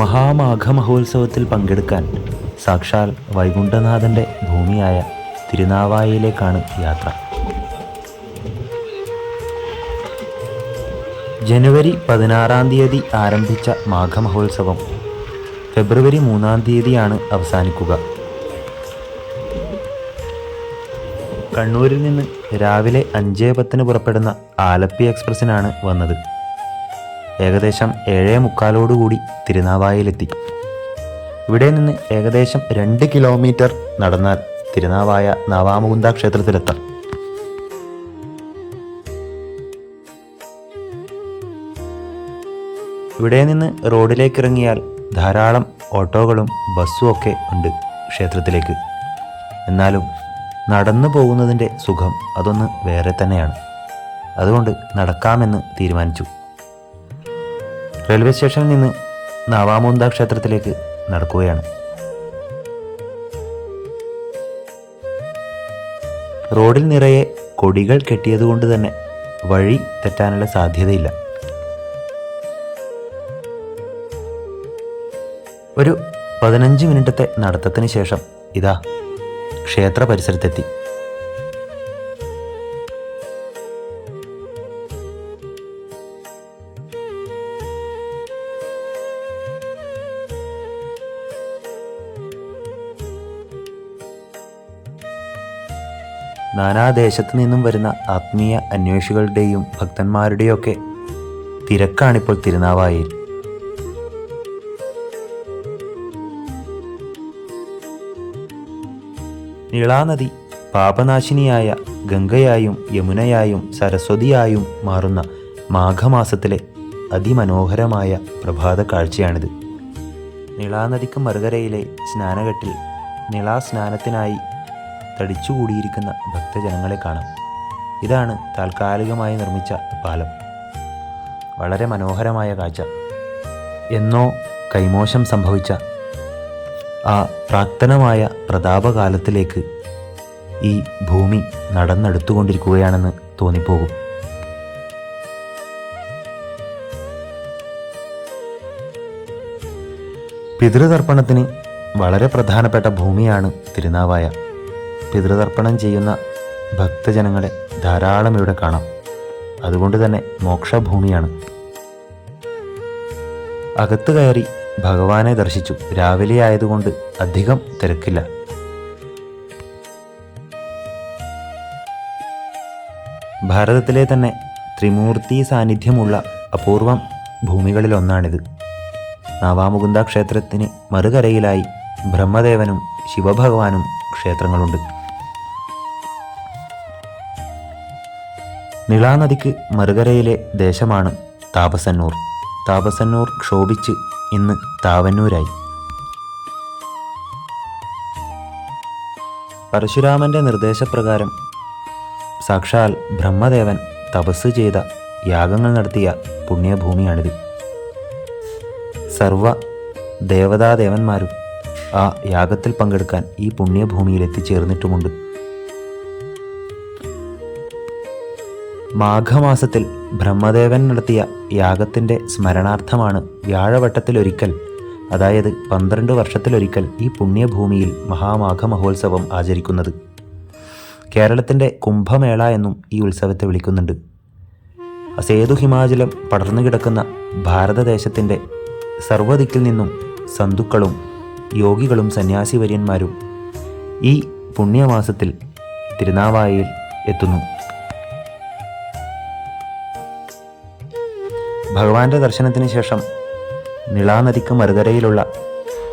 മഹാമാഘ മഹോത്സവത്തിൽ പങ്കെടുക്കാൻ സാക്ഷാൽ വൈകുണ്ഠനാഥന്റെ ഭൂമിയായ തിരുനാവായയിലേക്കാണ് യാത്ര. ജനുവരി പതിനാറാം തീയതി ആരംഭിച്ച മാഘമഹോത്സവം ഫെബ്രുവരി മൂന്നാം തീയതിയാണ് അവസാനിക്കുക. കണ്ണൂരിൽ നിന്ന് രാവിലെ അഞ്ചേ പത്തിന് പുറപ്പെടുന്ന ആലപ്പി എക്സ്പ്രസ്സിനാണ് വന്നത്. ഏകദേശം ഏഴേ മുക്കാലോടുകൂടി തിരുനാവായയിലെത്തി ഇവിടെ നിന്ന് ഏകദേശം രണ്ട് കിലോമീറ്റർ നടന്നാൽ തിരുനാവായ നവാമുകുന്ദ ക്ഷേത്രത്തിലെത്താം. ഇവിടെ നിന്ന് റോഡിലേക്ക് ഇറങ്ങിയാൽ ധാരാളം ഓട്ടോകളും ബസ്സും ഒക്കെ ഉണ്ട് ക്ഷേത്രത്തിലേക്ക്. എന്നാലും നടന്നു പോകുന്നതിന്റെ സുഖം അതൊന്ന് വേറെ തന്നെയാണ്. അതുകൊണ്ട് നടക്കാമെന്ന് തീരുമാനിച്ചു. റെയിൽവേ സ്റ്റേഷനിൽ നിന്ന് നവാമോന്ത ക്ഷേത്രത്തിലേക്ക് നടക്കുകയാണ്. റോഡിൽ നിറയെ കൊടികൾ കെട്ടിയതുകൊണ്ട് തന്നെ വഴി തെറ്റാനുള്ള സാധ്യതയില്ല. ഒരു പതിനഞ്ച് മിനിറ്റത്തെ നടത്തത്തിന് ശേഷം ഇതാ ക്ഷേത്ര പരിസരത്തെത്തി. നാനാദേശത്തു നിന്നും വരുന്ന ആത്മീയ അന്വേഷികളുടെയും ഭക്തന്മാരുടെയൊക്കെ തിരക്കാണിപ്പോൾ തിരുനാവായിൽ. നീളാനദി പാപനാശിനിയായ ഗംഗയായും യമുനയായും സരസ്വതിയായും മാറുന്ന മാഘമാസത്തിലെ അതിമനോഹരമായ പ്രഭാത കാഴ്ചയാണിത്. നീളാനദിക്ക് മറുകരയിലെ സ്നാനഘട്ടിൽ നിളാ സ്നാനത്തിനായി തടിച്ചുകൂടിയിരിക്കുന്ന ഭക്തജനങ്ങളെ കാണാം. ഇതാണ് താൽക്കാലികമായി നിർമ്മിച്ച പാലം. വളരെ മനോഹരമായ കാഴ്ച. എന്നോ കൈമോശം സംഭവിച്ച ആ പ്രാക്തനമായ പ്രതാപകാലത്തിലേക്ക് ഈ ഭൂമി നടന്നെടുത്തുകൊണ്ടിരിക്കുകയാണെന്ന് തോന്നിപ്പോകും. പിതൃതർപ്പണത്തിന് വളരെ പ്രധാനപ്പെട്ട ഭൂമിയാണ് തിരുനാവായ. പിതൃതർപ്പണം ചെയ്യുന്ന ഭക്തജനങ്ങളെ ധാരാളം ഇവിടെ കാണാം. അതുകൊണ്ട് തന്നെ മോക്ഷഭൂമിയാണ്. അകത്ത് കയറി ഭഗവാനെ ദർശിച്ചു. രാവിലെ ആയതുകൊണ്ട് അധികം തിരക്കില്ല. ഭാരതത്തിലെ തന്നെ ത്രിമൂർത്തി സാന്നിധ്യമുള്ള അപൂർവം ഭൂമികളിലൊന്നാണിത്. നവാമുകുന്ദ ക്ഷേത്രത്തിന് മറുകരയിലായി ബ്രഹ്മദേവനും ശിവഭഗവാനും ക്ഷേത്രങ്ങളുണ്ട്. നിളാനദിക്ക് മറുകരയിലെ ദേശമാണ് താപസന്നൂർ. താപസന്നൂർ ക്ഷോഭിച്ച് ഇന്ന് താവന്നൂരായി. പരശുരാമന്റെ നിർദ്ദേശപ്രകാരം സാക്ഷാൽ ബ്രഹ്മദേവൻ തപസ് ചെയ്ത യാഗങ്ങൾ നടത്തിയ പുണ്യഭൂമിയാണിത്. സർവ ദേവതാദേവന്മാരും ആ യാഗത്തിൽ പങ്കെടുക്കാൻ ഈ പുണ്യഭൂമിയിൽ എത്തിച്ചേർന്നിട്ടുമുണ്ട് മാഘമാസത്തിൽ ബ്രഹ്മദേവൻ നടത്തിയ യാഗത്തിന്റെ സ്മരണാർത്ഥമാണ് വ്യാഴവട്ടത്തിലൊരിക്കൽ അതായത് പന്ത്രണ്ട് വർഷത്തിലൊരിക്കൽ ഈ പുണ്യഭൂമിയിൽ മഹാമാഘ മഹോത്സവം ആചരിക്കുന്നത്. കേരളത്തിന്റെ കുംഭമേള എന്നും ഈ ഉത്സവത്തെ വിളിക്കുന്നുണ്ട്. സേതു ഹിമാചലം പടർന്നു കിടക്കുന്ന ഭാരതദേശത്തിന്റെ സർവദിക്കിൽ നിന്നും സന്തുക്കളും യോഗികളും സന്യാസിവര്യന്മാരും ഈ പുണ്യമാസത്തിൽ തിരുനാവായയിൽ എത്തുന്നു. ഭഗവാന്റെ ദർശനത്തിന് ശേഷം നിളാനദിക്ക് മറുകരയിലുള്ള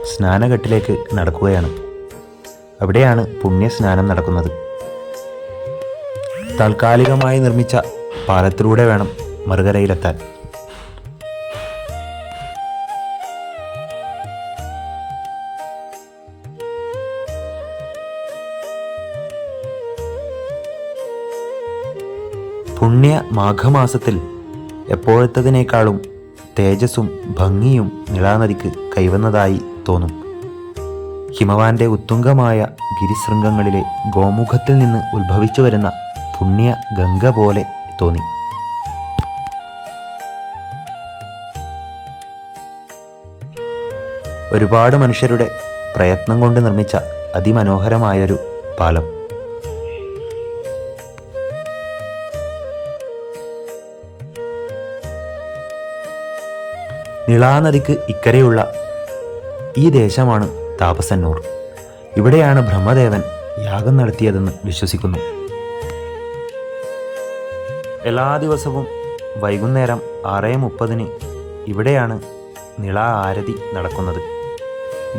സ്നാനഘട്ടിലേക്ക് നടക്കുകയാണ്. അവിടെയാണ് പുണ്യസ്നാനം നടക്കുന്നത്. താൽക്കാലികമായി നിർമ്മിച്ച പാലത്തിലൂടെ വേണം മറുകരയിലെത്താൻ. പുണ്യ മാഘമാസത്തിൽ എപ്പോഴത്തതിനേക്കാളും തേജസ്സും ഭംഗിയും നിളാനദിക്ക് കൈവന്നതായി തോന്നും. ഹിമവാന്റെ ഉത്തുംഗമായ ഗിരിശൃംഗങ്ങളിലെ ഗോമുഖത്തിൽ നിന്ന് ഉത്ഭവിച്ചു വരുന്ന പുണ്യ ഗംഗ പോലെ തോന്നി. ഒരുപാട് മനുഷ്യരുടെ പ്രയത്നം കൊണ്ട് നിർമ്മിച്ച അതിമനോഹരമായൊരു പാലം. നിളാനദിക്ക് ഇക്കരെയുള്ള ഈ ദേശമാണ് താപസന്നൂർ. ഇവിടെയാണ് ബ്രഹ്മദേവൻ യാഗം നടത്തിയതെന്ന് വിശ്വസിക്കുന്നു. എല്ലാ ദിവസവും വൈകുന്നേരം ആറ് മുപ്പതിന് ഇവിടെയാണ് നിള ആരതി നടക്കുന്നത്.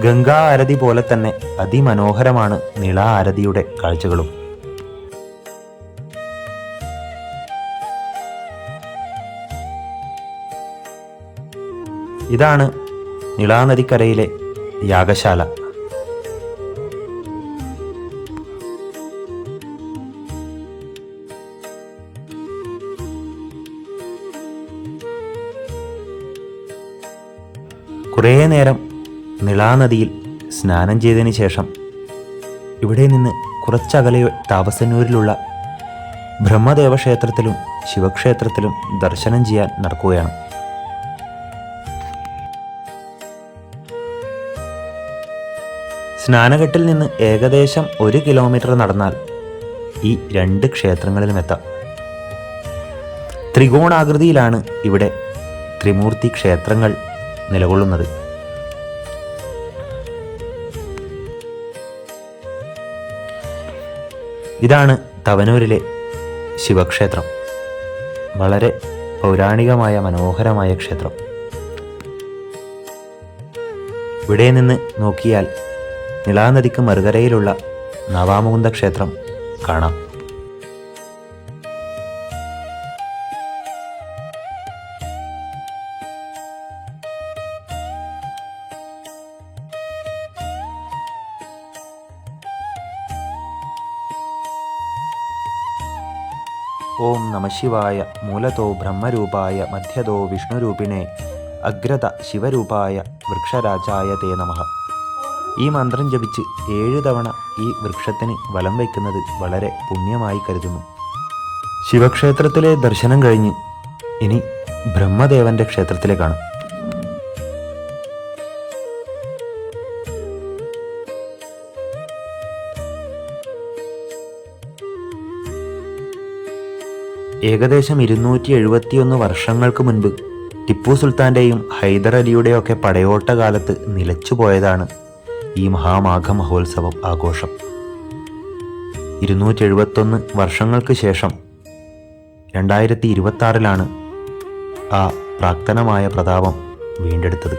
ഗംഗാ ആരതി പോലെ തന്നെ അതിമനോഹരമാണ് നിള ആരതിയുടെ കാഴ്ചകളും. ഇതാണ് നിളാനദിക്കരയിലെ യാഗശാല. കുറേ നേരം നിളാനദിയിൽ സ്നാനം ചെയ്തതിന് ശേഷം ഇവിടെ നിന്ന് കുറച്ചകലെ താപസന്നൂരിലുള്ള ബ്രഹ്മദേവ ക്ഷേത്രത്തിലും ശിവക്ഷേത്രത്തിലും ദർശനം ചെയ്യാൻ നടക്കുകയാണ്. സ്നാനഘട്ടിൽ നിന്ന് ഏകദേശം ഒരു കിലോമീറ്റർ നടന്നാൽ ഈ രണ്ട് ക്ഷേത്രങ്ങളിലും എത്താം ത്രികോണാകൃതിയിലാണ് ഇവിടെ ത്രിമൂർത്തി ക്ഷേത്രങ്ങൾ നിലകൊള്ളുന്നത്. ഇതാണ് തവനൂരിലെ ശിവക്ഷേത്രം. വളരെ പൗരാണികമായ മനോഹരമായ ക്ഷേത്രം. ഇവിടെ നിന്ന് നോക്കിയാൽ നിളാനദിക്ക് മറുകരയിലുള്ള നവാമുകുന്ദ ക്ഷേത്രം കാണാം. ഓം നമശിവായ മൂലതോ ബ്രഹ്മരൂപായ മധ്യതോ വിഷ്ണുരൂപിണേ അഗ്രത ശിവരൂപായ വൃക്ഷരാജായ തേ നമഃ. ഈ മന്ത്രം ജപിച്ച് ഏഴ് തവണ ഈ വൃക്ഷത്തിന് വലം വയ്ക്കുന്നത് വളരെ പുണ്യമായി കരുതുന്നു. ശിവക്ഷേത്രത്തിലെ ദർശനം കഴിഞ്ഞ് ഇനി ബ്രഹ്മദേവന്റെ ക്ഷേത്രത്തിലേക്കാണ് ഏകദേശം ഇരുന്നൂറ്റി എഴുപത്തിയൊന്ന് വർഷങ്ങൾക്ക് മുൻപ് ടിപ്പു സുൽത്താന്റെയും ഹൈദർ അലിയുടെയൊക്കെ പടയോട്ട കാലത്ത് നിലച്ചുപോയതാണ് ഈ മഹാമാഘ മഹോത്സവം ആഘോഷം. ഇരുന്നൂറ്റി എഴുപത്തൊന്ന് വർഷങ്ങൾക്ക് ശേഷം രണ്ടായിരത്തി ഇരുപത്തി ആറിലാണ് ആ പ്രാക്തനമായ പ്രതാപം വീണ്ടെടുത്തത്.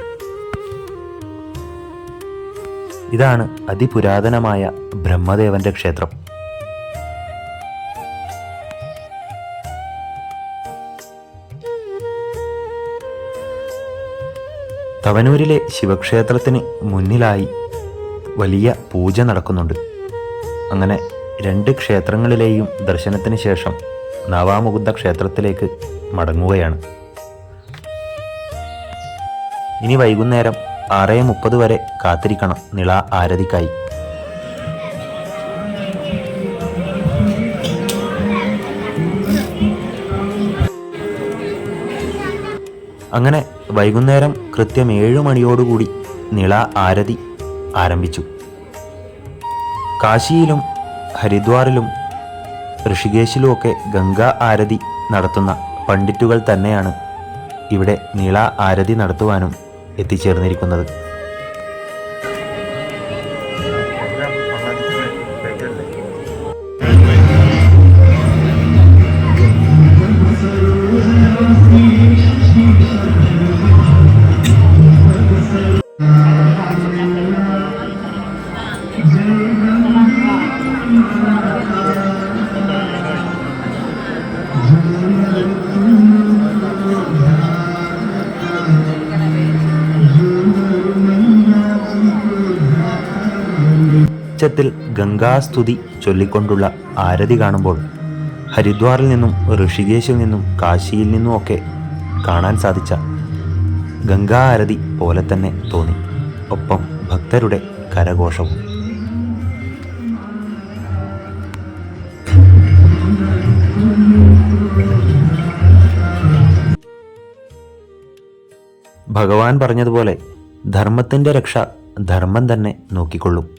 ഇതാണ് അതിപുരാതനമായ ബ്രഹ്മദേവന്റെ ക്ഷേത്രം. തവനൂരിലെ ശിവക്ഷേത്രത്തിന് മുന്നിലായി വലിയ പൂജ നടക്കുന്നുണ്ട്. അങ്ങനെ രണ്ട് ക്ഷേത്രങ്ങളിലെയും ദർശനത്തിന് ശേഷം നവാമുകുന്ദ ക്ഷേത്രത്തിലേക്ക് മടങ്ങുകയാണ്. ഇനി വൈകുന്നേരം ആറ് മുപ്പത് വരെ കാത്തിരിക്കണം നിള ആരതിക്കായി. അങ്ങനെ വൈകുന്നേരം കൃത്യം ഏഴു മണിയോടുകൂടി നിള ആരതി ആരംഭിച്ചു. കാശിയിലും ഹരിദ്വാറിലും ഋഷികേശിലുമൊക്കെ ഗംഗാ ആരതി നടത്തുന്ന പണ്ഡിറ്റുകൾ തന്നെയാണ് ഇവിടെ നീള ആരതി നടത്തുവാനും എത്തിച്ചേർന്നിരിക്കുന്നത്. ഉച്ചത്തിൽ ഗംഗാസ്തുതി ചൊല്ലിക്കൊണ്ടുള്ള ആരതി കാണുമ്പോൾ ഹരിദ്വാറിൽ നിന്നും ഋഷികേശിൽ നിന്നും കാശിയിൽ നിന്നും ഒക്കെ കാണാൻ സാധിച്ച ഗംഗാ ആരതി പോലെ തന്നെ തോന്നി. ഒപ്പം ഭക്തരുടെ കരഘോഷവും. ഭഗവാൻ പറഞ്ഞതുപോലെ ധർമ്മത്തിന്റെ രക്ഷ ധർമ്മം തന്നെ നോക്കിക്കൊള്ളും.